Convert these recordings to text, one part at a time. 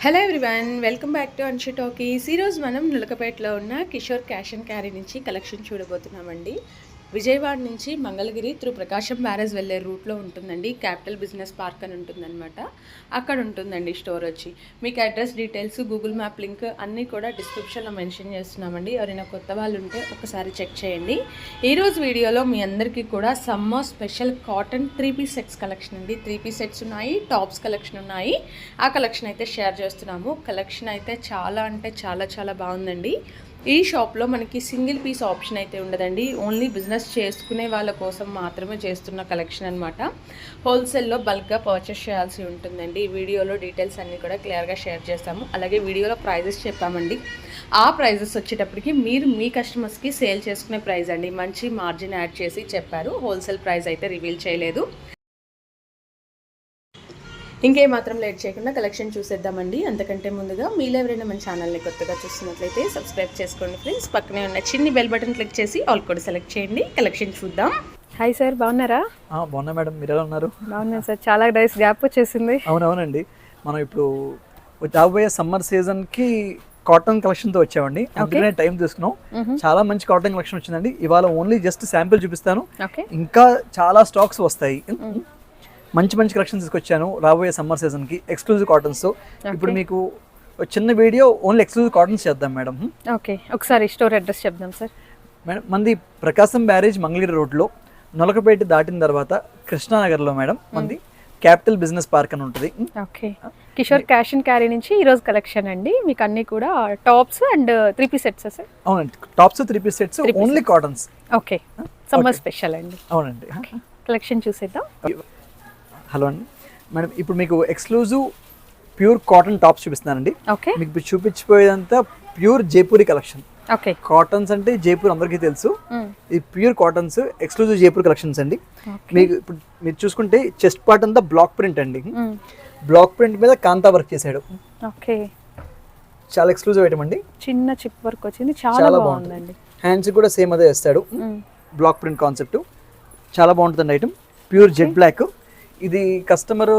Hello everyone welcome back to Anshi talkies ఈరోజు మనం నులకపేటలో ఉన్న కిషోర్ క్యాష్ అండ్ క్యారీ నుంచి కలెక్షన్ చూడబోతున్నామండి. విజయవాడ నుంచి మంగళగిరి త్రూ ప్రకాశం బ్యారేజ్ వెళ్ళే రూట్లో ఉంటుందండి. క్యాపిటల్ బిజినెస్ పార్క్ అని ఉంటుందన్నమాట. అక్కడ ఉంటుందండి స్టోర్ వచ్చి. మీకు address details Google map link అన్నీ కూడా డిస్క్రిప్షన్లో మెన్షన్ చేస్తున్నామండి. ఎవరైనా కొత్త వాళ్ళు ఉంటే ఒకసారి చెక్ చేయండి. ఈరోజు వీడియోలో మీ అందరికీ కూడా summer special cotton three piece sets collection అండి. త్రీ పీస్ సెట్స్ ఉన్నాయి టాప్స్ కలెక్షన్ ఉన్నాయి. ఆ కలెక్షన్ అయితే షేర్ చేస్తున్నాము. కలెక్షన్ అయితే చాలా అంటే చాలా చాలా బాగుందండి. ఈ షాప్లో మనకి సింగిల్ పీస్ ఆప్షన్ అయితే ఉండదండి. ఓన్లీ బిజినెస్ చేసుకునే వాళ్ళ కోసం మాత్రమే చేస్తున్న కలెక్షన్ అనమాట హోల్సేల్లో బల్క్గా పర్చేస్ చేయాల్సి ఉంటుందండి. ఈ వీడియోలో డీటెయిల్స్ అన్నీ కూడా క్లియర్గా షేర్ చేస్తాము. అలాగే వీడియోలో ప్రైజెస్ చెప్పామండి. ఆ ప్రైజెస్ వచ్చేటప్పటికి మీరు మీ కస్టమర్స్కి సేల్ చేసుకునే ప్రైస్ అండి. మంచి మార్జిన్ యాడ్ చేసి చెప్పారు. హోల్సేల్ ప్రైస్ అయితే రివీల్ చేయలేదు. ఇంకేం మాత్రం లేట్ చేయకుండా కలెక్షన్ చూసేద్దామండి. అంతకంటే ముందుగా మీలో ఎవరైనా మన ఛానల్ని కొత్తగా చూస్తున్నట్లయితే సబ్స్క్రైబ్ చేసుకోండి ఫ్రెండ్స్. పక్కనే ఉన్న చిన్ని బెల్ బటన్ క్లిక్ చేసి ఆల్ కూడా సెలెక్ట్ చేయండి. కలెక్షన్ చూద్దాం. హాయ్ సార్ బాగున్నారా? ఆ, బాగున్నా మేడం. మీరు ఎలా ఉన్నారు? బాగున్నాను సార్. చాలా డేస్ గ్యాప్ వచ్చేసింది. అవునవునండి. మనం ఇప్పుడు రాబోయే సమ్మర్ సీజన్కి కాటన్ కలెక్షన్తో వచ్చామండి. అందుకనే టైం తీసుకున్నాం. చాలా మంచి కాటన్ కలెక్షన్ వచ్చిందండి. ఇవాళ ఓన్లీ జస్ట్ శాంపిల్ చూపిస్తాను. ఓకే. ఇంకా చాలా స్టాక్స్ వస్తాయి. మంచి మంచి కలెక్షన్ తీసుకొచ్చాను రాబోయే సమ్మర్ సీజన్కి ఎక్స్క్లూజివ్ కాటన్స్ ఇప్పుడు మీకు చిన్న వీడియో ఓన్లీ ఎక్స్క్లూజివ్ కాటన్స్ చేద్దాం మేడం. ఓకే. ఒకసారి స్టోర్ అడ్రస్ చెప్దాం సార్. మేడం మంది ప్రకాశం బ్యారేజ్ మంగళగిరి రోడ్లో నొలకపేట దాటిన తర్వాత కృష్ణానగర్లో మేడం మంది క్యాపిటల్ బిజినెస్ పార్క్ అని ఉంటుంది. Okay. Kishore cash and carry నుంచి ఈరోజు కలెక్షన్ అండి. మీకు అన్నీ కూడా tops and three piece sets sir? అవునండి. Tops three piece sets only cottons okay. Summer special అండి. అవునండి. కలెక్షన్ చూసేద్దాం. హలో అండి. మేడం ఇప్పుడు మీకు ఎక్స్క్లూజివ్ ప్యూర్ కాటన్ టాప్స్ చూపిస్తున్నానండి. ఓకే. మీకు ఇప్పుడు చూపించిపోయేదంతా pure Jaipuri collection okay. Cottons అంటే జైపూర్ అందరికీ తెలుసు. ఈ pure cottons exclusive Jaipur collections అండి. మీకు ఇప్పుడు మీరు చూసుకుంటే చెస్ట్ పార్ట్ అంతా బ్లాక్ ప్రింట్ అండి. బ్లాక్ ప్రింట్ మీద కాంతా వర్క్ చేశాడు. ఓకే. చాలా ఎక్స్క్లూజివ్ ఐటమ్ అండి. చిన్న చిప్ వర్క్ వచ్చింది. చాలా బాగుందండి. హ్యాండ్స్ కూడా సేమ్ అదే వేస్తాడు. బ్లాక్ ప్రింట్ కాన్సెప్ట్ చాలా బాగుంటుంది ఐటమ్ ప్యూర్ జెడ్ బ్లాక్ ఇది customer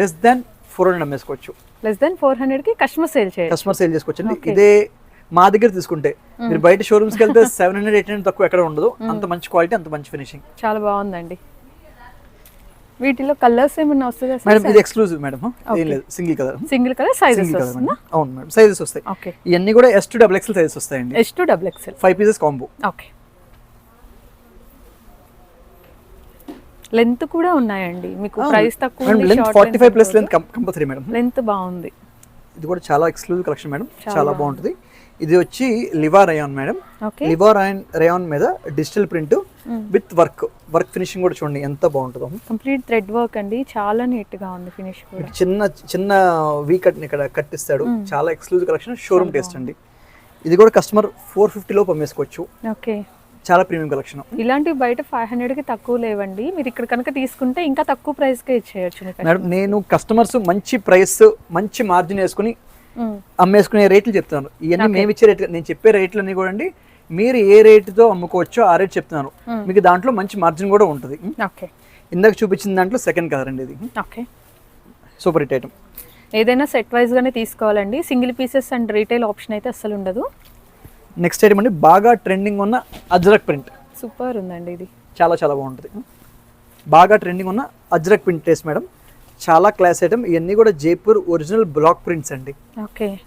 less than four hundred అమ్మేసుకోవచ్చు. Less then four హండ్రెడ్కి కస్టమర్ సేల్ చేయొచ్చు. కస్టమర్ సేల్ చేసుకోవచ్చు అండి. ఇదే మా దగ్గర తీసుకుంటే మీరు బయట షోరూమ్స్కి వెళ్తే సెవెన్ హండ్రెడ్ ఎయిట్ హండ్రెడ్ తక్కువ ఎక్కడ ఉండదు. అంత మంచి క్వాలిటీ అంత మంచి ఫినిషింగ్ చాలా బాగుందండి. వీటిలో కలర్స్ ఏమన్నా వస్తుందా మేడం ఇది ఎక్స్క్లూజివ్ మేడం. ఏం లేదు single colour single colour sizes అవును మేడం. సైజెస్ వస్తాయి. ఓకే ఇవన్నీ కూడా S to double XL sizes వస్తాయండి. S to double XL five pieces combo okay length కూడా ఉన్నాయండి. మీకు ప్రైస్ తక్కువ length forty five plus length compulsory madam. Length బాగుంది. ఇది కూడా చాలా ఎక్స్క్లూజివ్ కలెక్షన్ మేడం. చాలా బాగుంటుంది. ఇది వచ్చి Liva rayon madam. Okay. Liva rayon rayon మీద digital print with work work finishing కూడా చూడండి ఎంత బాగుంటుందో. కంప్లీట్ థ్రెడ్ వర్క్ అండి. చాలా నీట్గా ఉంది ఫినిష్ కూడా. చిన్న చిన్న వీ కట్ ఇక్కడ కట్ ఇస్తాడు చాలా ఎక్స్క్లూజివ్ కలెక్షన్ షోరూమ్ టేస్ట్ అండి. ఇది కూడా కస్టమర్ ఫోర్ ఫిఫ్టీ లోపు అమ్మేసుకోవచ్చు ఓకే. చాలా ప్రీమియం కలెక్షన్. ఇలాంటివి బయట ఫైవ్ హండ్రెడ్కి తక్కువ లేవండి. మీరు ఇక్కడ కనుక తీసుకుంటే ఇంకా తక్కువ ప్రైస్ కే ఇచ్చేయచ్చు మేడం నేను కస్టమర్స్ మంచి ప్రైస్ మంచి మార్జిన్ వేసుకుని మ్మ్. అమ్మేసుకునే రేట్లు చెప్తున్నాను. ఇవన్నీ మేము ఇచ్చే రేట్లు. నేను చెప్పే రేట్లు అన్ని కూడా అండి మీరు ఏ రేటుతో అమ్ముకోవచ్చో ఆ రేట్ చెప్తున్నాను. మీకు దాంట్లో మంచి మార్జిన్ కూడా ఉంటుంది. ఓకే ఇందాక చూపించిన దాంట్లో సెకండ్ కలర్ అండి ఇది. ఓకే సూపర్ హిట్ ఐటమ్ ఏదైనా సెట్ వైజ్ గానే తీసుకోవాలండి. Single pieces and retail option అయితే అస్సలు ఉండదు. నెక్స్ట్ ఐటమ్ అండి బాగా ట్రెండింగ్ ఉన్న అజ్రక్ ప్రింట్ సూపర్ ఉందండి ఇది. చాలా చాలా బాగుంటుంది. బాగా ట్రెండింగ్ ఉన్న అజ్రక్ ప్రింట్ టేస్ట్ మేడం చాలా క్లాస్ ఐటమ్ ఇవన్నీ కూడా జైపూర్ ఒరిజినల్ బ్లాక్ ప్రింట్స్ అండి. ఓకే.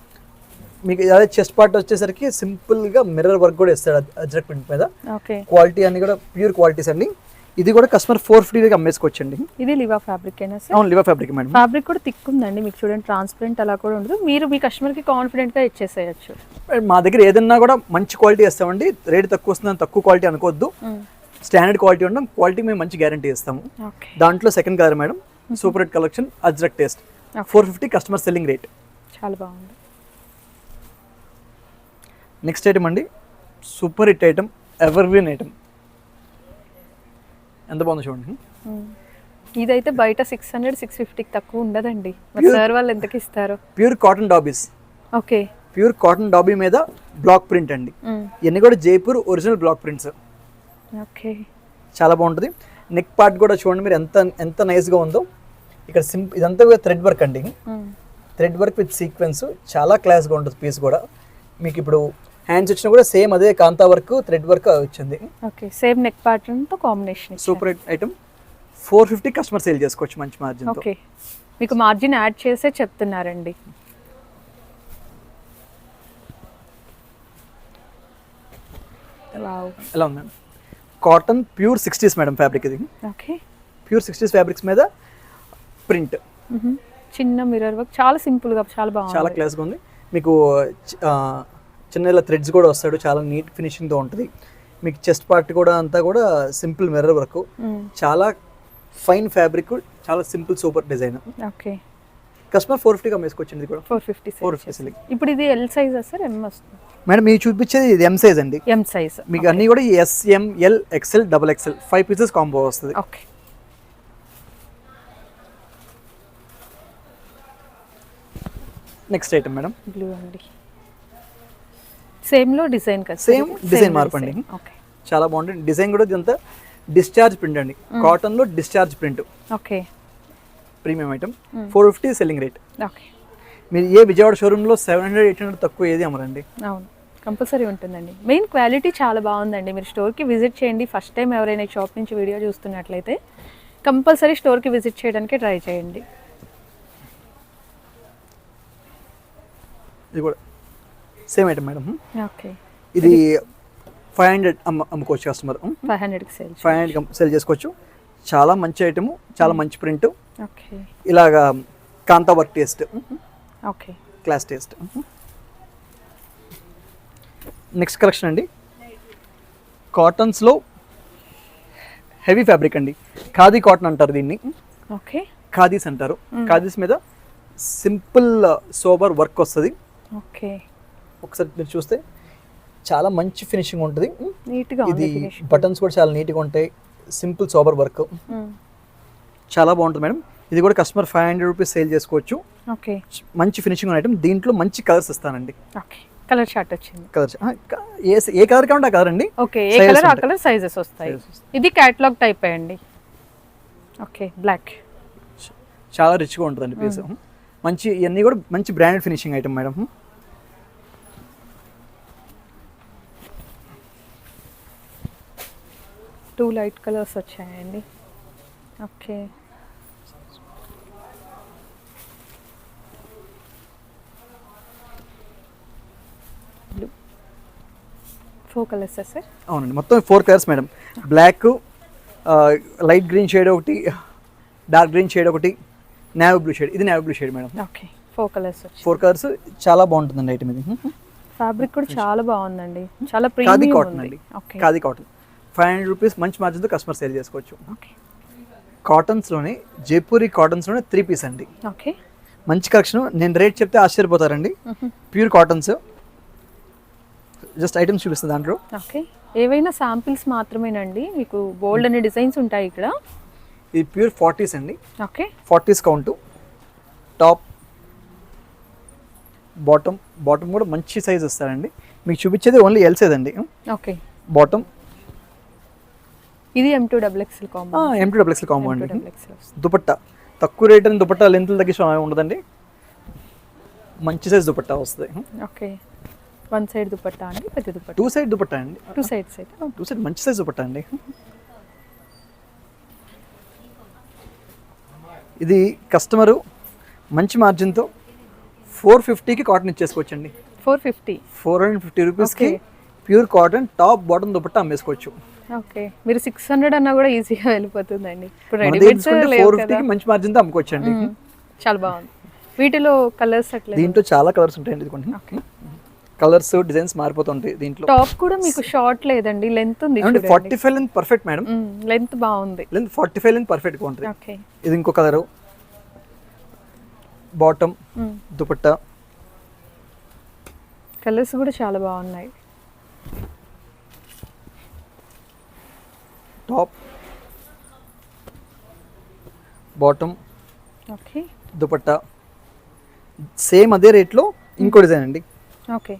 మీకు అదే చెస్ట్ పార్ట్ వచ్చేసరికి సింపుల్గా మిర్రర్ వర్క్ కూడా ఇస్తాడు అజ్- అజ్రక్ ప్రింట్ మీద. క్వాలిటీ అన్ని కూడా ప్యూర్ క్వాలిటీస్ అండి. ఇది కూడా కస్టమర్ ఫోర్ ఫిఫ్టీగా అమ్మేసుకోవచ్చండి. ఇది లివా ఫ్యాబ్రిక్ అయినా సార్ అవును లివర్ ఫ్యాబ్రిక్ మేడం ఫ్యాబ్రిక్ కూడా థిక్ ఉందండి మీకు చూడండి ట్రాన్స్పరెంట్ అలా కూడా ఉండదు. మీరు మీ కస్టమర్కి కాన్ఫిడెంట్గా ఇచ్చేసేయచ్చు. మా దగ్గర ఏదన్నా కూడా మంచి క్వాలిటీ ఇస్తామండి. రేట్ తక్కువ వస్తుందని తక్కువ క్వాలిటీ అనుకోవద్దు. స్టాండర్డ్ క్వాలిటీ ఉండడం క్వాలిటీ మేము మంచి గ్యారంటీ ఇస్తాము. దాంట్లో second colour madam super hit collection ajrak taste four fifty customer selling rate చాలా బాగుంది. నెక్స్ట్ ఐటమ్ అండి. Super hit item evergreen item ఎంత బాగుందో చూడండి. ఇదైతే బయట సిక్స్ హండ్రెడ్ సిక్స్ ఫిఫ్టీకి తక్కువ ఉండదండి. సార్ వాళ్ళు ఎంతకి ఇస్తారు. Pure cotton dobbies okay. Pure cotton dobby మీద బ్లాక్ ప్రింట్ అండి. ఇవన్నీ కూడా Jaipur original block prints okay. చాలా బాగుంటుంది. నెక్ పార్ట్ కూడా చూడండి మీరు ఎంత ఎంత నైస్గా ఉందో. ఇక్కడ సింప్ ఇదంతా కూడా థ్రెడ్ వర్క్ అండి. థ్రెడ్ వర్క్ విత్ సీక్వెన్స్ చాలా క్లాస్గా ఉంటుంది పీస్ కూడా. మీకు ఇప్పుడు హ్యాండ్స్ వచ్చినా కూడా సేమ్ అదే కాంతా వర్క్ థ్రెడ్ వర్క్ వచ్చింది. Okay same neck ప్యాటర్న్తో combination super item four fifty customer sale చేసుకోవచ్చు మంచి మార్జిన్ ఓకే మీకు మార్జిన్ యాడ్ చేసే చెప్తున్నారండి. ఎలా ఉంది madam cotton pure sixties madam fabric ఇది. ఓకే ప్యూర్ సిక్స్టీస్ ఫ్యాబ్రిక్స్ మీద ప్రింట్ చిన్న మిర్రర్ వర్క్ చాలా సింపుల్గా చాలా చాలా బాగుంది. క్లాస్గా ఉంది. మీకు చిన్న ఇలా థ్రెడ్స్ కూడా వస్తాడు. చాలా నీట్ ఫినిషింగ్తో ఉంటుంది. మీకు చెస్ట్ పార్ట్ కూడా అంతా కూడా సింపుల్ మిర్రర్ వర్క్. చాలా ఫైన్ ఫ్యాబ్రిక్ చాలా simple super design okay customer four వేసుకోవచ్చింది ఇది కూడా. ఫోర్ ఫిఫ్టీ ఫోర్ ఫిఫ్టీ ఇప్పుడు ఇది ఎల్ సైజ్ సార్? ఎం వస్తుంది. మేడం మీరు చూపించేది ఇది ఎం సైజ్ అండి. ఎం సైజ్ మీకు అన్నీ కూడా S M L XL double XL five pieces combo వస్తుంది. Okay next item madam blue అండి. సేమ్లో డిజైన్ Same design మార్పండి. ఓకే. చాలా బాగుంటుంది. డిజైన్ కూడా ఇదంతా డిశ్చార్జ్ ప్రింట్ అండి. కాటన్లో discharge print. Okay. Premium item. Four fifty selling rate. Okay. మీరు ఏ విజయవాడ షోరూంలో సెవెన్ హండ్రెడ్ ఎయిట్ హండ్రెడ్ తక్కువ ఏది అమరండి అవును. కంపల్సరీ ఉంటుందండి. మెయిన్ క్వాలిటీ చాలా బాగుందండి. మీరు స్టోర్కి విజిట్ చేయండి. ఫస్ట్ టైం ఎవరైనా షాప్ నుంచి వీడియో చూస్తున్నట్లయితే కంపల్సరీ స్టోర్కి విజిట్ చేయడానికి ట్రై చేయండి. ఇది కూడా. సేమ్ ఐటమ్ మేడం ఓకే ఇది ఫైవ్ హండ్రెడ్ అమ్మ అమ్ముకోవచ్చు కస్టమర్ ఫైవ్ హండ్రెడ్కి సేల్ ఫైవ్ హండ్రెడ్ సెల్ చేసుకోవచ్చు. చాలా మంచి ఐటమ్ చాలా మంచి ప్రింట్ ఓకే ఇలాగా kantha work taste okay class taste next collection అండి. కాటన్స్లో హెవీ ఫ్యాబ్రిక్ అండి. ఖాదీ కాటన్ అంటారు దీన్ని. ఓకే ఖాదీస్ అంటారు. ఖాదీస్ మీద సింపుల్ సోబర్ వర్క్ వస్తుంది. ఓకే ఒకసారి మీరు చూస్తే చాలా మంచి ఫినిషింగ్ ఉంటుంది. నీట్గా ఇది బటన్స్ కూడా చాలా నీట్గా ఉంటాయి. Simple sober work. చాలా బాగుంటుంది మేడం. ఇది కూడా customer five hundred rupees sale చేసుకోవచ్చు. ఓకే. మంచి ఫినిషింగ్ ఐటమ్. దీంట్లో మంచి కలర్స్ ఇస్తానండి. కలర్ షార్ట్ వచ్చింది. కలర్స్ ఏ ఏ కలర్ కావాలంటే ఆ కలర్ అండి. ఓకే. ఏ కలర్ ఆ. కలర్ సైజెస్ వస్తాయి. ఇది క్యాటలాగ్ టైప్ అండి? ఓకే. బ్లాక్ చాలా రిచ్గా ఉంటుందండి పీస్ మంచి ఇవన్నీ కూడా మంచి branded finishing item madam. Two light colours వచ్చాయండి. ఓకే. Four colours sir? అవునండి. మొత్తం four colours madam black light green shade ఒకటి డార్క్ గ్రీన్ షేడ్ ఒకటి నేవీ బ్లూ షేడ్ ఇది navy blue shade madam okay. Four colours four colours చాలా బాగుంటుందండి item ఇది. Fabric కూడా చాలా బాగుందండి. చాలా ఖాదీ ప్రీమియం కాటన్ అండి. Okay. Khadi cotton five hundred rupees మంచి మార్జిన్తో కస్టమర్ సేల్ చేసుకోవచ్చు. ఓకే. కాటన్స్లోనే జైపూరి కాటన్స్లోనే త్రీ పీస్ అండి. ఓకే. మంచి కలెక్షన్ నేను రేట్ చెప్తే ఆశ్చర్యపోతారండి. ప్యూర్ కాటన్స్ జస్ట్ ఐటమ్స్ చూపిస్తుంది దాంట్లో. ఓకే. ఏవైనా శాంపిల్స్ మాత్రమేనండి. మీకు బోల్డ్ అనే డిజైన్స్ ఉంటాయి ఇక్కడ. ఇది ప్యూర్ ఫార్టీస్ అండి. Okay. Forties count top bottom bottom కూడా మంచి సైజ్ వస్తారండి మీకు చూపించేది ఓన్లీ ఎల్ సైజ్ అండి. ఓకే. బాటమ్ ఇది M to double XL combo M to double XL combo అండి. దుపట్టా. తక్కువ రేట్ అని దుపట్టా లెంత్ తగ్గించడం ఉండదండి. మంచి సైజ్ దుపట్టా వస్తుంది. ఓకే. వన్ సైడ్ దుపట్టా అండి పెద్ద దుపట్టా. టూ సైడ్ దుపట్టా అండి. టూ సైడ్స్ అయితే టూ సైడ్ మంచి సైజ్ దుపట్టా అండి. ఇది కస్టమరు మంచి మార్జిన్తో ఫోర్ ఫిఫ్టీకి cotton ఇచ్చేసుకోవచ్చండి. Four fifty four hundred fifty రూపీస్కి. Pure cotton top bottom dupatta అమ్మేసుకోవచ్చు. Okay. మీరు సిక్స్ హండ్రెడ్ అన్నా కూడా ఈజీగా వెళ్ళిపోతుందండి. ఇప్పుడు రెడీమేడ్స్ ఫోర్ ఫిఫ్టీకి మంచి మార్జిన్తో అమ్ముకోవచ్చు అండి మ్మ్. చాలా బాగుంది. వీటిలో కలర్స్ అట్లా దీంట్లో చాలా కలర్స్ ఉంటాయండి ఇదిగోండి. కలర్స్ డిజైన్స్ మారిపోతుంటాయి దీంట్లో. టాప్ కూడా మీకు షార్ట్ లేదండి లెంత్ ఉంది అంటే forty five length perfect madam length బాగుంది. లెంత్ ఫార్టీ ఫైవ్ లెంత్ పర్ఫెక్ట్గా ఉంటుంది ఓకే. ఇది ఇంకో కలరు బాటమ్ దుపట్టా. కలర్స్ కూడా చాలా బాగున్నాయి. Top bottom okay. Dupatta. Same అదే రేట్లో ఇంకో డిజైన్ అండి. ఓకే.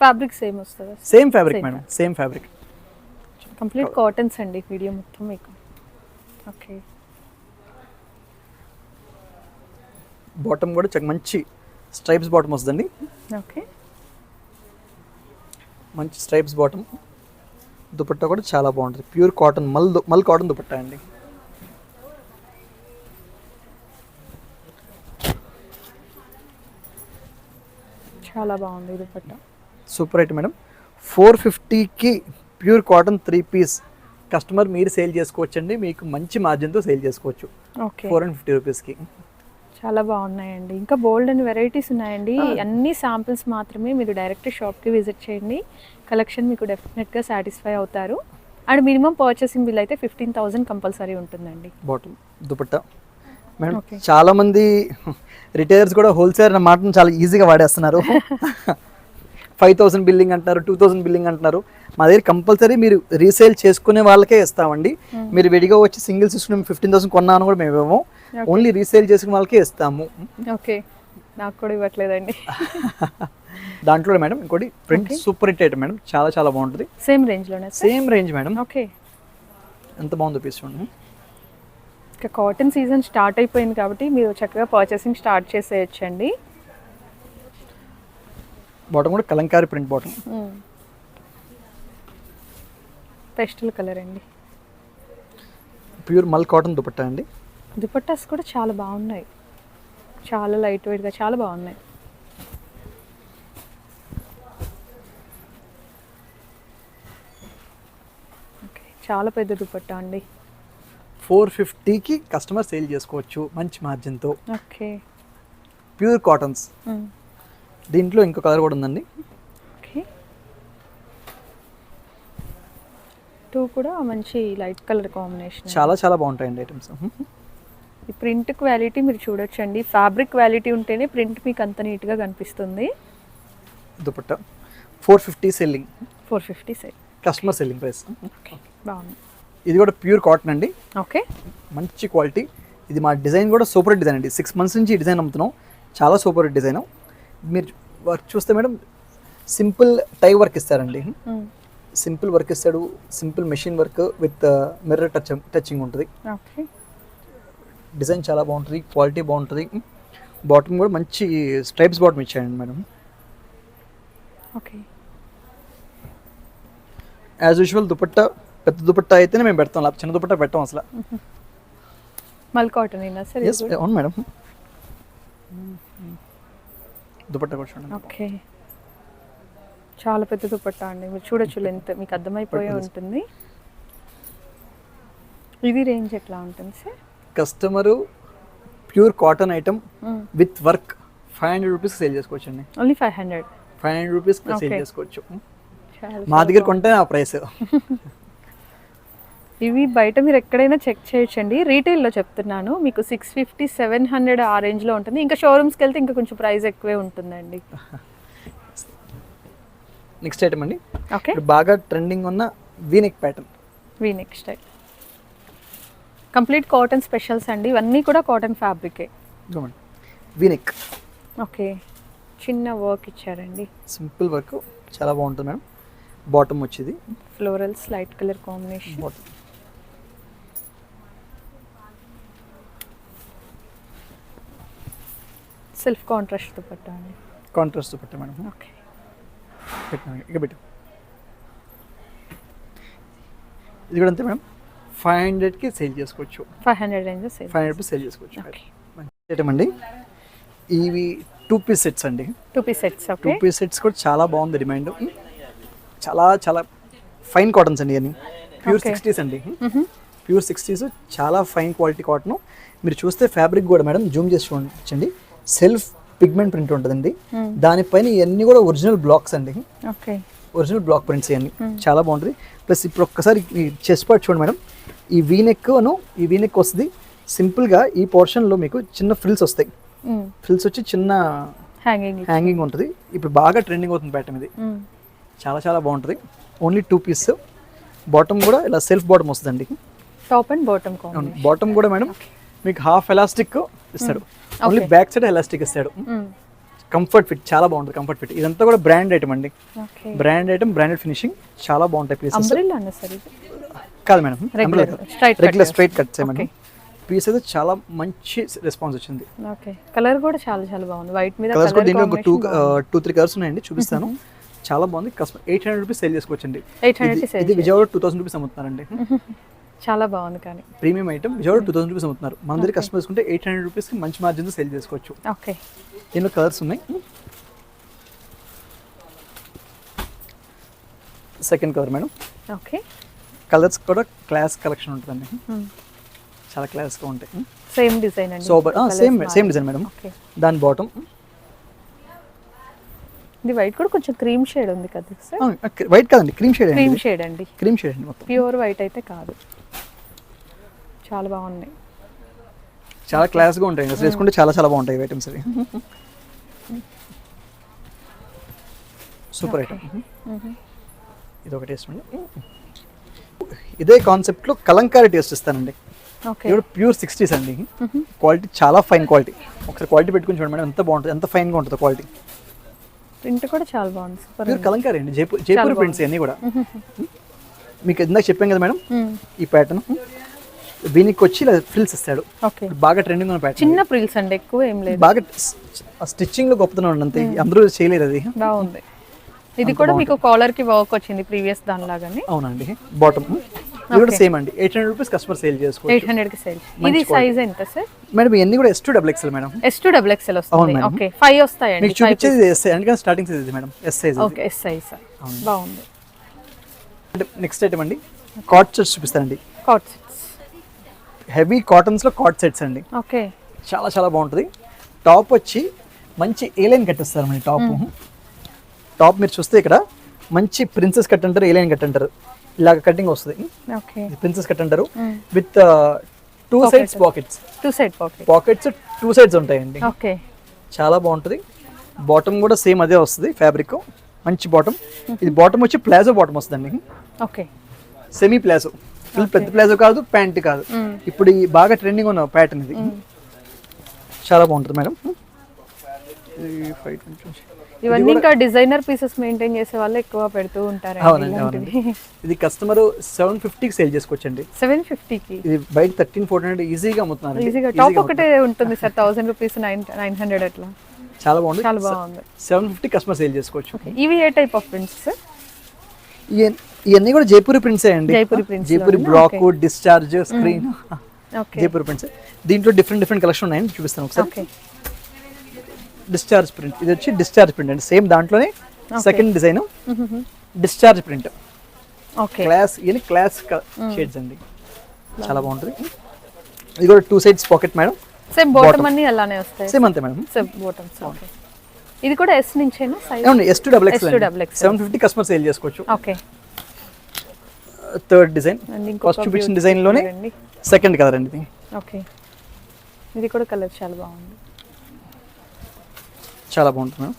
ఫ్యాబ్రిక్ సేమ్ వస్తుంది? Same fabric madam same fabric. Complete cottons అండి వీడియో మొత్తం మీకు. ఓకే. బాటమ్ కూడా చక్క మంచి స్ట్రైప్స్ బాటమ్ వస్తుందండి. ఓకే. మంచి స్ట్రైప్స్ బాటమ్. దుపట్టా కూడా చాలా బాగుంటుంది. ప్యూర్ కాటన్ మల్ మల్ కాటన్ దుపట్టా అండి. చాలా బాగుంది dupatta. Super item madam. Four ఫిఫ్టీకి pure cotton three piece customer మీరు సేల్ చేసుకోవచ్చండి. మీకు మంచి మార్జిన్తో సేల్ చేసుకోవచ్చు. ఫోర్ అండ్ ఫిఫ్టీ రూపీస్కి. చాలా బాగున్నాయండి. ఇంకా బోల్డ్ అని వెరైటీస్ ఉన్నాయండి. అన్ని శాంపిల్స్ మాత్రమే మీరు డైరెక్ట్ షాప్కి విజిట్ చేయండి. కలెక్షన్ మీకు డెఫినెట్గా సాటిస్ఫై అవుతారు. అండ్ మినిమం పర్చేసింగ్ బిల్ అయితే ఫిఫ్టీన్ థౌసండ్ కంపల్సరీ ఉంటుందండి. బాటమ్ దుపట్టా. మేడం. చాలా మంది రిటైలర్స్ కూడా హోల్సేల్ అన్న మాటను చాలా ఈజీగా వాడేస్తున్నారు. ఫైవ్ థౌసండ్ బిల్లింగ్ అంటున్నారు టూ థౌసండ్ బిల్లింగ్ అంటున్నారు. మా దగ్గర కంపల్సరీ మీరు రీసేల్ చేసుకునే వాళ్ళకే ఇస్తామండి. మీరు విడిగా వచ్చి సింగిల్ సిస్టమ్ ఫిఫ్టీన్ థౌసండ్ కొన్నాను కూడా మేము ఇవ్వము. ఓన్లీ రీసేల్ చేసుకునే వాళ్ళకే ఇస్తాము. ఓకే నాకు కూడా ఇవ్వట్లేదండి. దాంట్లో మేడం ఇంకోటి print super hit item madam చాలా చాలా బాగుంటుంది. సేమ్ రేంజ్లోనే సేమ్ రేంజ్ మేడం. ఓకే ఎంత బాగుందో పీస్ చూడండి. ఇంకా కాటన్ సీజన్ స్టార్ట్ అయిపోయింది కాబట్టి మీరు చక్కగా పర్చేసింగ్ స్టార్ట్ చేసేయచ్చండి. బాటమ్ కూడా kalamkari print bottom pastel colour అండి. ప్యూర్ మల్ కాటన్ దుపట్టా అండి. దుపట్టాస్ కూడా చాలా బాగున్నాయి. చాలా లైట్ వెయిట్గా చాలా బాగున్నాయి. ఓకే చాలా పెద్ద దుపట్టా అండి. ఫోర్ ఫిఫ్టీకి కస్టమర్ సేల్ చేసుకోవచ్చు మంచి మార్జిన్తో. ఓకే. Pure cottons. దీంట్లో ఇంకో కలర్ కూడా ఉందండి. ఓకే. టూ కూడా మంచి లైట్ కలర్ కాంబినేషన్. చాలా చాలా బాగుంటాయండి ఐటమ్స్. ఈ ప్రింట్ క్వాలిటీ మీరు చూడొచ్చండి. ఫ్యాబ్రిక్ క్వాలిటీ ఉంటేనే ప్రింట్ మీకు అంత నీట్గా కనిపిస్తుంది. Dupatta. Four fifty selling. Four fifty side customer selling price. Okay బాగుంది. ఇది కూడా ప్యూర్ కాటన్ అండి. ఓకే. మంచి క్వాలిటీ. ఇది మా డిజైన్ కూడా సూపర్ డిజైన్ అండి. సిక్స్ మంత్స్ నుంచి డిజైన్ అమ్ముతున్నాం. చాలా సూపర్ డిజైన్. మీరు వర్క్ చూస్తే మేడం సింపుల్ టై వర్క్ ఇస్తారండి. సింపుల్ వర్క్ ఇస్తాడు. Simple machine work with mirror touch touching ఉంటుంది. ఓకే. డిజైన్ చాలా బాగుంటుంది క్వాలిటీ బాగుంటుంది. బాటమ్ కూడా మంచి stripes bottom ఇచ్చాయండి madam. Okay. As usual dupatta పెద్ద దుపట్టా అయితేనే మేము పెడతాం లేకపోతే చిన్న దుపట్టా పెట్టాం అసలు. మల్ కాటన్ అయినా సరే ఎస్ అవును మేడం. దుపట్టా కూడా చూడండి. ఓకే. చాలా పెద్ద దుపట్టా అండి మీరు చూడొచ్చు లెంత్ మీకు అర్థమైపోయే. ఉంటుంది. ఇది రేంజ్ ఎట్లా ఉంటుంది sir customer pure cotton item with work five hundred rupees sale చేసుకోవచ్చు అండి only five hundred. Five hundred rupees sale. చేసుకోవచ్చు. మా దగ్గర కొంటే ఆ ప్రైస్. ఇవి బయట మీరు ఎక్కడైనా చెక్ చేయొచ్చండి. రీటైల్లో చెప్తున్నాను. మీకు సిక్స్ ఫిఫ్టీ సెవెన్ హండ్రెడ్ ఆ రేంజ్లో ఉంటుంది. ఇంకా షోరూమ్స్కి వెళ్తే ఇంకా కొంచెం ప్రైస్ ఎక్కువే ఉంటుందండి. నెక్స్ట్ ఐటమ్ అండి. ఓకే. బాగా ట్రెండింగ్ ఉన్న V neck pattern V next time complete cotton specials అండి. ఇవన్నీ కూడా కాటన్ ఫ్యాబ్రికే. V neck. ఓకే. చిన్న వర్క్ ఇచ్చారండి. Simple work. చాలా బాగుంటుంది మేడం. బాటమ్ వచ్చేది. Florals light colour combination. Bottom. Self contrast dupatta contrast పెట్టా మేడం. ఓకే. పెట్టినా ఇక పెట్టు. ఇది కూడా అంతే మేడం. ఫైవ్ హండ్రెడ్కి సేల్ చేసుకోవచ్చు. Five hundred ranges five hundred sale చేసుకోవచ్చు. ఐటమ్ అండి ఇవి టూ పీస్ సెట్స్ అండి. Two piece sets two piece sets కూడా చాలా బాగుంది డిమాండ్. చాలా చాలా ఫైన్ కాటన్స్ అండి అన్ని ప్యూర్. సిక్స్టీస్ అండి. ప్యూర్ సిక్స్టీస్ చాలా ఫైన్ క్వాలిటీ కాటన్. మీరు చూస్తే ఫ్యాబ్రిక్ కూడా మేడం జూమ్ చేసి చూడండి. సెల్ఫ్ పిగ్మెంట్ ప్రింట్ ఉంటుందండి. దానిపైన ఇవన్నీ కూడా ఒరిజినల్ బ్లాక్స్ అండి. ఓకే. ఒరిజినల్ బ్లాక్ ప్రింట్స్ ఇవన్నీ. చాలా బాగుంటుంది. ప్లస్ ఇప్పుడు ఒక్కసారి ఈ చెస్ట్ పార్ట్ చూడండి మేడం. ఈ వీనెక్ అను ఈ వీనెక్ వస్తుంది. సింపుల్గా ఈ పోర్షన్లో మీకు చిన్న ఫ్రిల్స్ వస్తాయి. ఫ్రిల్స్ వచ్చి చిన్న హ్యాంగింగ్ హ్యాంగింగ్ ఉంటుంది. ఇప్పుడు బాగా ట్రెండింగ్ అవుతుంది ప్యాటర్న్ ఇది. చాలా చాలా బాగుంటుంది. ఓన్లీ టూ పీస్ బాటమ్ కూడా ఇలా సెల్ఫ్ బాటమ్ వస్తుందండి. టాప్ అండ్ బాటమ్ బాటమ్ కూడా మేడం. మీకు హాఫ్ ఎలాస్టిక్ ఇస్తాడు. ఓన్లీ. బ్యాక్ సైడ్ ఎలాస్టిక్ ఇస్తాడు. కంఫర్ట్ ఫిట్ చాలా బాగుంటుంది కంఫర్ట్ ఫిట్ ఇదంతా కూడా బ్రాండ్ ఐటమ్ అండి. బ్రాండ్ ఐటమ్ బ్రాండెడ్ ఫినిషింగ్ చాలా బాగుంటాయి పీసెస్ కాదు madam regular. Straight cuts madam Okay. Piece అయితే చాలా మంచి రెస్పాన్స్ వచ్చింది. ఓకే. కలర్ కూడా చాలా చాలా బాగుంది. వైట్ మీద కలర్స్ కూడా దీంట్లో ఒక టూ టూ త్రీ కలర్స్ ఉన్నాయండి చూపిస్తాను. చాలా బాగుంది. Customer eight hundred rupees sale చేసుకోవచ్చండి ఇది విజయవాడ టూ థౌసండ్ రూపీస్ అమ్ముతున్నారండి. చాలా బాగుంది కానీ. Premium item Vijayawada two thousand rupees అమ్ముతున్నారు. మన దగ్గర కస్టమర్ తీసుకుంటే ఎయిట్ హండ్రెడ్ రూపీస్కి మంచి మార్జిన్ సేల్ చేసుకోవచ్చు. ఓకే దీనిలో కలర్స్ ఉన్నాయి. Second colour madam okay colours కూడా క్లాస్ కలెక్షన్ ఉంటుందండి. చాలా క్లాస్గా ఉంటాయి. సేమ్ డిజైన్ అండి. Sober same same design madam okay దాని బాటమ్ ఇది వైట్ కూడా కొంచెం క్రీమ్ షేడ్ ఉంది కదా సార్ వైట్ కాదండి క్రీమ్ షేడ్ క్రీమ్ షేడ్ అండి. క్రీమ్ షేడ్ అండి మొత్తం. ప్యూర్ వైట్ అయితే కాదు. చాలా బాగున్నాయి. చాలా క్లాస్గా ఉంటాయి. అసలు వేసుకుంటే చాలా చాలా బాగుంటాయి ఐటమ్స్ అవి. సూపర్ ఐటమ్ ఇది ఒక టేస్ట్ అండి ఇదే కాన్సెప్ట్లో కలంకారీ టేస్ట్ ఇస్తానండి. ఓకే. ఇది ప్యూర్ సిక్స్టీస్ అండి. క్వాలిటీ చాలా ఫైన్ క్వాలిటీ ఒకసారి క్వాలిటీ పెట్టుకుని చూడండి మేడం ఎంత బాగుంటుంది ఎంత ఫైన్గా ఉంటుంది క్వాలిటీ ప్రింట్ కూడా చాలా బాగుంది. సూపర్ ప్యూర్ కలంకారీ అండి. జైపూర్ జైపూర్ ప్రింట్స్ అన్నీ కూడా. మీకు ఇందాక చెప్పాను కదా మేడం ఈ ప్యాటర్న్ దీనికి వచ్చి ఇలా ఫ్రిల్స్ ఇస్తాడు. బాగా ట్రెండింగ్ ఉన్న ప్యాటర్న్ చిన్న ప్రిల్స్ అండి ఎక్కువ ఏం లేదు. బాగా స్టిచ్చింగ్లో గొప్పతనం అంతే. అందరూ చేయలేరు అది. బాగుంది. ఇది కూడా మీకు కాలర్కి వర్క్ వచ్చింది ప్రీవియస్ దానిలాగానే. అవునండి. బాటమ్ ఇది కూడా సేమ్ అండి. Eight hundred rupees customer sale చేసుకోవచ్చు. ఎయిట్ హండ్రెడ్కి సేల్ ఇది సైజ్ ఎంత సార్ మేడం ఇవన్నీ కూడా S to double XL madam. S to double XL వస్తుంది. ఓకే. ఫైవ్ వస్తాయండి మీకు చూపించేది ఎస్ అందుకని స్టార్టింగ్ సైజ్ ఇది madam. S size okay S size బాగుంది. నెక్స్ట్ ఐటమ్ అండి. కాట్ సెట్స్ చూపిస్తానండి. కాట్ హెవీ కాటన్స్లో కాట్ సెట్స్ అండి. ఓకే. చాలా చాలా బాగుంటుంది. టాప్ వచ్చి మంచి ఏలైన్ కట్టిస్తారు మన టాప్. టాప్ మీరు చూస్తే ఇక్కడ మంచి ప్రిన్సెస్ కట్ అంటారు ఏలైన్ కట్ అంటారు. ఇలాగ కటింగ్ వస్తుంది. ప్రిన్సెస్ కట్ అంటారు. With two sides pockets. Two side pocket. Pockets two sides ఉంటాయండి. ఓకే. చాలా బాగుంటుంది. బాటమ్ కూడా సేమ్ అదే వస్తుంది ఫ్యాబ్రిక్. మంచి బాటమ్. ఇది బాటమ్ వచ్చి ప్లాజో బాటమ్ వస్తుందండి. ఓకే. Semi palazzo. ఫుల్ పెద్ద ప్లాజో కాదు ప్యాంట్ కాదు. ఇప్పుడు ఈ బాగా ట్రెండింగ్ ఉన్న ప్యాటర్న్ ఇది. చాలా బాగుంటుంది మేడం. ఇవన్నీ ఇంకా డిజైనర్ పీసెస్ మెయింటైన్ చేసే వాళ్ళు ఎక్కువ పెడుతూ ఉంటారండి అవునండి అవునండి. ఇది కస్టమర్ సెవెన్ ఫిఫ్టీకి సేల్ చేసుకోవచ్చండి. సెవెన్ ఫిఫ్టీకి ఇది బయట థర్టీన్ ఫోర్టీన్ హండ్రెడ్ ఈజీగా అమ్ముతున్నారు ఈజీగా టాప్ ఒకటే ఉంటుంది sir thousand rupees nine nine hundred అట్లా. చాలా బాగుంది. చాలా బాగుంది. సెవెన్ ఫిఫ్టీ కస్టమర్ సేల్ చేసుకోవచ్చు. ఇవి ఏ టైప్ ఆఫ్ ప్రింట్స్ సార్ ఇవన్నీ కూడా జైపూరి ప్రింట్సే అండి. Jaipuri? Black discharge screen. Jaipuri prints. దీంట్లో డిఫరెంట్ డిఫరెంట్ కలెక్షన్ ఉన్నాయండి చూపిస్తాను ఒకసారి. Discharge print. ఇది వచ్చి డిశ్చార్జ్ ప్రింట్ అండి. సేమ్ దాంట్లోనే second design discharge print. Okay. Class ఇవన్నీ క్లాస్ షేడ్స్ అండి. చాలా బాగుంటుంది. ఇది కూడా two sides pocket madam same bottom అన్ని అలానే వస్తాయి. సేమ్ అంతే మేడం సేమ్ బాటమ్స్ ఓకే ఇది కూడా ఎస్ నుంచేనా? సైజ్ ఏమండి S to double X S2 double XL. Seven fifty customer sale చేసుకోవచ్చు. ఓకే. Third design. ఫస్ట్ చూపించిన డిజైన్లోనే. సెకండ్ కలర్ అండి ఇది. ఓకే. ఇది కూడా కలర్ చాలా బాగుంది. చాలా బాగుంటుంది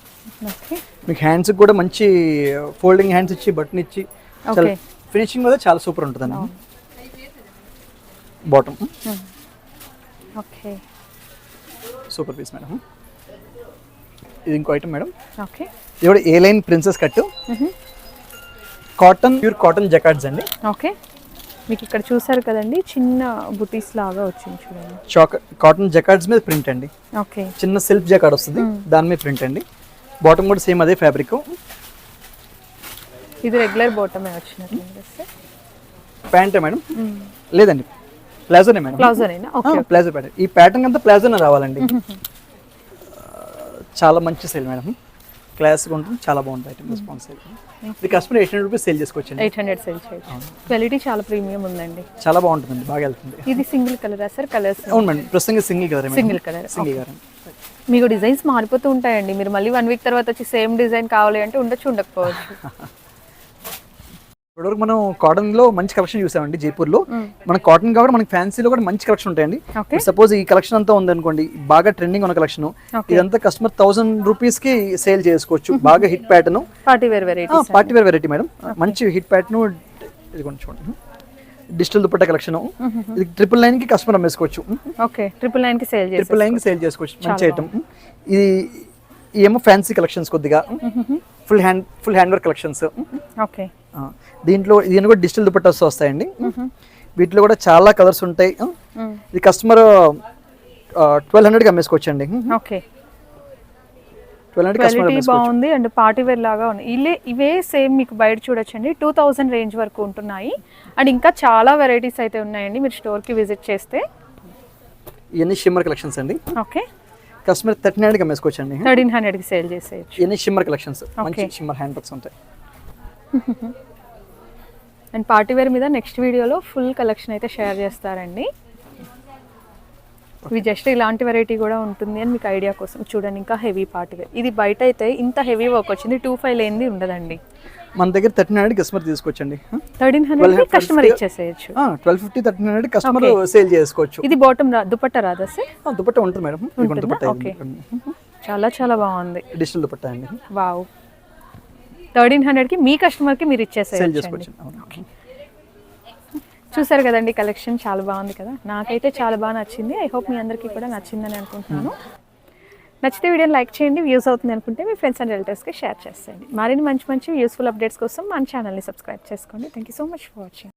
మీకు హ్యాండ్స్ కూడా మంచి ఫోల్డింగ్ హ్యాండ్స్ ఇచ్చి బటన్ ఇచ్చి. ఫినిషింగ్ కూడా చాలా సూపర్ ఉంటుందండి bottom. Okay. Super piece madam. ఇది ఇంకో ఐటమ్ మేడం. ఓకే. ఇది కూడా A line princess cut cotton pure cotton jacquards అండి. ఓకే. మీకు ఇక్కడ చూసారు కదండి చిన్న బుటీస్ లాగా వచ్చింది చూడండి. చాక్ కాటన్ జకాట్స్ మీద ప్రింట్ అండి. ఓకే. చిన్న సెల్ఫ్ జకాట్ వస్తుంది దాని మీద ప్రింట్ అండి. బాటమ్ కూడా సేమ్ అదే ఫ్యాబ్రిక్ ఇది రెగ్యులర్ బాటమే వచ్చినట్టు ప్యాంటే మేడం? లేదండి ప్లాజోనే మేడం. ప్లాజోనేనా? ఓకే ప్లాజో ప్యాటర్న్ ఈ ప్యాటర్న్ అంతా ప్లాజోనే రావాలండి. చాలా మంచి సేల్ మేడం. క్లాస్గా ఉంటుంది చాలా బాగుంటుంది ఐటమ్ రెస్పాన్స్ ఇది customer eight hundred rupees sale చేసుకోవచ్చండి. ఎయిట్ హండ్రెడ్ సేల్ చేయొచ్చు. క్వాలిటీ చాలా ప్రీమియం ఉందండి. చాలా బాగుంటుందండి బాగా వెళ్తుంది. ఇది సింగిల్ కలరా సార్? కలర్స్ అవును మేడం ప్రస్తుతం single colour single colour. Single colour. మీకు డిజైన్స్ మారిపోతూ ఉంటాయండి. మీరు మళ్ళీ వన్ వీక్ తర్వాత వచ్చి సేమ్ డిజైన్ కావాలి అంటే ఉండొచ్చు ఉండకపోవచ్చు. ఇప్పటివరకు మనం కాటన్లో మంచి కలెక్షన్ చూసామండి జైపూర్లో మన కాటన్ కాబట్టి మనకి ఫ్యాన్సీలో కూడా మంచి కలెక్షన్ ఉంటాయండి. సపోజ్ ఈ కలెక్షన్ అంతా ఉందనుకోండి బాగా ట్రెండింగ్ ఉన్న కలెక్షన్. ఇదంతా కస్టమర్ థౌసండ్ రూపీస్కి సేల్ చేసుకోవచ్చు. బాగా hit pattern. Party wear varieties party wear variety madam. మంచి హిట్ ప్యాటర్న్ ఇది కొంచెం చూడండి. Digital dupatta collection. ఇది ట్రిపుల్ నైన్కి కస్టమర్ అమ్మేసుకోవచ్చు. ఓకే. ట్రిపుల్ నైన్కి సేల్ ట్రిపుల్ నైన్కి సేల్ చేసుకోవచ్చు. మంచి ఐటమ్ ఇది ఏమో ఫ్యాన్సీ కలెక్షన్స్ కొద్దిగా. Full hand full hand work collections. Okay. దీంట్లో దీని కూడా డిజిటల్ దుపట్టాస్ వస్తాయండి. వీటిలో కూడా చాలా కలర్స్ ఉంటాయి. ఇది కస్టమర్ ట్వెల్వ్ హండ్రెడ్కి అమ్మేసుకోవచ్చండి. ఓకే. క్వాలిటీ బాగుంది అండ్ పార్టీ వేర్ లాగా ఉంది. ఇలే ఇవే సేమ్ మీకు బయట చూడొచ్చండి. టూ థౌజండ్ రేంజ్ వరకు ఉంటున్నాయి. అండ్ ఇంకా చాలా వెరైటీస్ అయితే ఉన్నాయండి మీరు స్టోర్కి విజిట్ చేస్తే. ఇవన్నీ షిమ్మర్ కలెక్షన్స్ అండి. ఓకే. కస్టమర్ థర్టీన్ హండ్రెడ్కి అమ్మేసుకోవచ్చండి. థర్టీన్ హండ్రెడ్కి సేల్ చేసేయచ్చు. ఇవన్నీ షిమ్మర్ కలెక్షన్స్. మంచి. షిమ్మర్ హ్యాండ్ వర్క్స్ ఉంటాయి. అండ్ పార్టీ వేర్ మీద నెక్స్ట్ వీడియోలో ఫుల్ కలెక్షన్ అయితే షేర్ చేస్తారండి. ఇవి జస్ట్ ఇలాంటి వెరైటీ కూడా ఉంటుంది అని మీకు ఐడియా కోసం చూడండి ఇంకా హెవీ పార్టీ వేర్ ఇది బయట అయితే ఇంత హెవీ వర్క్ వచ్చింది టూ ఫైవ్ లేనిది ఉండదండి. మన దగ్గర థర్టీన్ హండ్రెడ్ కస్టమర్ తీసుకోవచ్చండి thirteen hundred customer ఇచ్చేసేయచ్చు. Twelve fifty thirteen hundred customer. Sale చేసుకోవచ్చు. ఇది బాటమ్ రా దుపట్టా రాదా సార్? దుపట్టా ఉంటుంది మేడం? దుపట్టా Okay. చాలా చాలా బాగుంది. డిజిటల్ దుపట్టా అండి. వావ్ థర్టీన్ హండ్రెడ్కి మీ కస్టమర్కి మీరు అవును. చూసారు కదండి కలెక్షన్ చాలా బాగుంది కదా. నాకైతే చాలా బాగా నచ్చింది. ఐ హోప్ మీ అందరికీ కూడా నచ్చిందని అనుకుంటున్నాను. నచ్చితే వీడియోని లైక్ చేయండి వ్యూస్ అవుతుంది అనుకుంటే మీ ఫ్రెండ్స్ అండ్ రిలేటివ్స్కి షేర్ చేసేయండి. మరిన్ని మంచి మంచి యూస్ఫుల్ అప్డేట్స్ కోసం మన ఛానల్ని సబ్స్క్రైబ్ చేసుకోండి. Thank you so much for watching